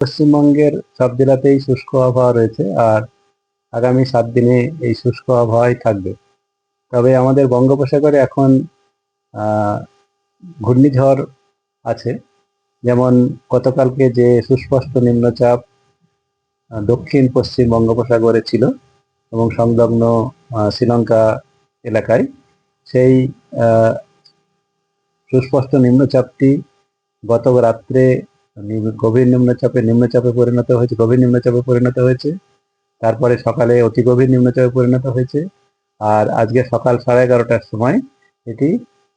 পশ্চিমবঙ্গের সব জেলাতেই শুষ্ক আবহাওয়া রয়েছে আর আগামী সাত দিনে এই শুষ্ক আবহাওয়াই থাকবে। তবে আমাদের বঙ্গোপসাগরে এখন ঘূর্ণিঝড় আছে। যেমন গতকালকে যে সুস্পষ্ট নিম্নচাপ দক্ষিণ পশ্চিম বঙ্গোপসাগরে ছিল এবং সংলগ্ন শ্রীলঙ্কা এলাকায়, সেই সুস্পষ্ট নিম্নচাপটি গত রাত্রে গভীর নিম্নচাপে নিম্নচাপে পরিণত হয়েছে, গভীর নিম্নচাপে পরিণত হয়েছে। তারপরে সকালে অতি গভীর নিম্নচাপে পরিণত হয়েছে। আর আজকে সকাল সাড়ে এগারোটার সময় এটি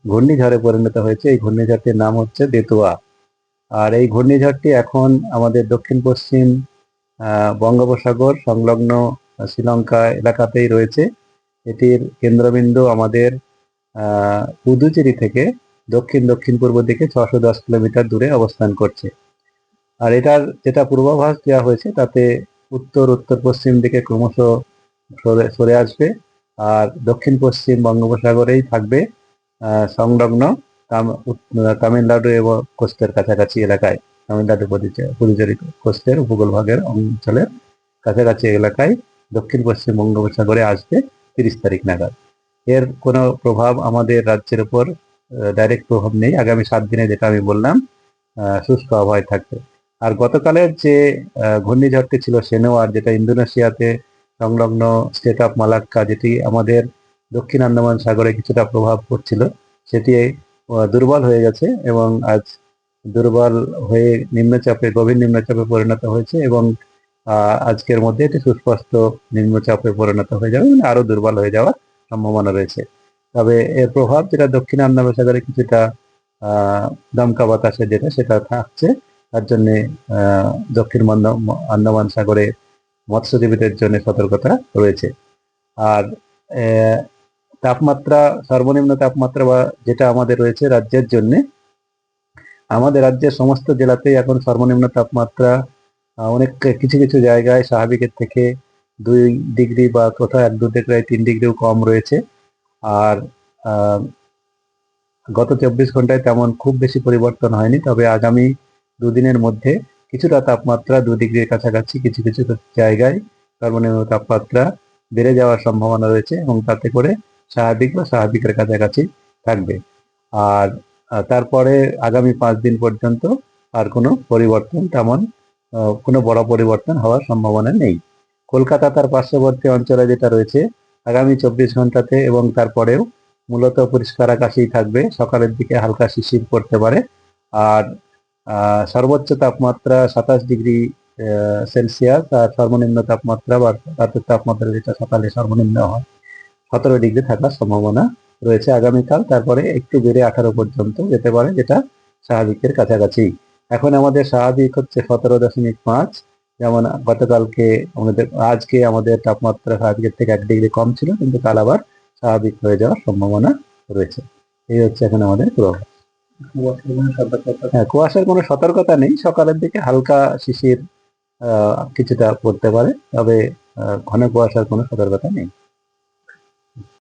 ঘূর্ণিঝড়ে পরিণত হয়েছে। এই ঘূর্ণিঝড়টির নাম হচ্ছে দেতুয়া আর এই ঘূর্ণিঝড়টি এখন আমাদের দক্ষিণ, পশ্চিম বঙ্গোপসাগর সংলগ্ন শ্রীলঙ্কা এলাকাতেই রয়েছে। এটির কেন্দ্রবিন্দু আমাদের পুদুচেরি থেকে দক্ষিণ দক্ষিণ পূর্ব দিকে ছশো দশ কিলোমিটার দূরে অবস্থান করছে। আর এটার যেটা পূর্বাভাস দেওয়া হয়েছে, তাতে উত্তর উত্তর, পশ্চিম দিকে ক্রমশ সরে সরে আসবে। আর দক্ষিণ, পশ্চিম বঙ্গোপসাগরেই থাকবে সংলগ্ন তামিলনাড়ু এবং কোস্টের কাছাকাছি এলাকায়। তামিলনাড়ু পুদুচে- পুদুচেরি কোস্টের উপকূল ভাগের অঞ্চলের কাছাকাছি এলাকায় দক্ষিণ, পশ্চিম বঙ্গোপসাগরে আসবে তিরিশ তারিখ নাগাদ। এর কোনো প্রভাব আমাদের রাজ্যের উপর ডাইরেক্ট প্রভাব নেই। আগামী সাত দিনে যেটা আমি বললাম শুষ্ক আবহাওয়ায় থাকবে। আর গতকালের যে ঘূর্ণিঝড়টি ছিল সেনোয়ার, যেটা ইন্দোনেশিয়াতে সংলগ্ন স্টেট অফ মালাক্কা যেটি আমাদের দক্ষিণ আন্দামান সাগরে কিছুটা প্রভাব পড়ছিল, সেটি দুর্বল হয়ে গেছে এবং আজ দুর্বল হয়ে নিম্নচাপে, গভীর নিম্নচাপে পরিণত হয়েছে এবং আজকের মধ্যে এটি সুস্পষ্ট নিম্নচাপে পরিণত হয়ে যাবে মানে আরও দুর্বল হয়ে যাওয়ার সম্ভাবনা রয়েছে। তবে এর প্রভাব যেটা দক্ষিণ আন্দামান সাগরে কিছুটা দমকা বাতাসে যেটা, সেটা থাকছে। তার জন্য দক্ষিণ আন্দামান সাগরে মৎস্যজীবীদের জন্য সতর্কতা রয়েছে। আর তাপমাত্রা, সর্বনিম্ন তাপমাত্রা বা যেটা আমাদের রয়েছে রাজ্যের জন্য, আমাদের রাজ্যের সমস্ত জেলাতেই এখন সর্বনিম্ন তাপমাত্রা অনেক, কিছু কিছু জায়গায় স্বাভাবিকের থেকে দুই ডিগ্রি বা কোথাও এক দু ডিগ্রি, তিন ডিগ্রিও কম রয়েছে। আর গত চব্বিশ ঘন্টায় তেমন খুব বেশি পরিবর্তন হয়নি। তবে আগামী দুদিনের মধ্যে কিছুটা তাপমাত্রা দু ডিগ্রির কাছাকাছি কিছু কিছু জায়গায় সর্বনিম্ন তাপমাত্রা বেড়ে যাওয়ার সম্ভাবনা রয়েছে এবং তাতে করে স্বাভাবিক বা স্বাভাবিকের কাছাকাছি থাকবে। আর তারপরে আগামী পাঁচ দিন পর্যন্ত আর কোনো পরিবর্তন তেমন কোনো বড় পরিবর্তন হওয়ার সম্ভাবনা নেই। কলকাতা তার পার্শ্ববর্তী অঞ্চলে যেটা রয়েছে, আগামী চব্বিশ ঘন্টাতে এবং তারপরেও মূলত পরিষ্কার আকাশেই থাকবে, সকালের দিকে হালকা শিশির পড়তে পারে। আর সর্বোচ্চ তাপমাত্রা সাতাশ ডিগ্রি সেলসিয়াস আর সর্বনিম্ন তাপমাত্রা বা রাতের তাপমাত্রা যেটা সকালে সর্বনিম্ন হয়, সতেরো ডিগ্রি থাকার সম্ভাবনা রয়েছে আগামীকাল। তারপরে একটু বেড়ে আঠারো পর্যন্ত যেতে পারে, যেটা স্বাভাবিকের কাছাকাছি। এখন আমাদের স্বাভাবিক হচ্ছে সতেরো দশমিক পাঁচ। যেমন গতকালকে আমাদের, আজকে আমাদের তাপমাত্রা স্বাভাবিকের থেকে এক ডিগ্রি কম ছিল, কিন্তু কাল আবার স্বাভাবিক হয়ে যাওয়ার সম্ভাবনা রয়েছে। এই হচ্ছে এখন আমাদের পূর্বাভাস হ্যাঁ কুয়াশার কোনো সতর্কতা নেই। সকালের দিকে হালকা শিশির কিছুটা পড়তে পারে, তবে ঘন কুয়াশার কোনো সতর্কতা নেই।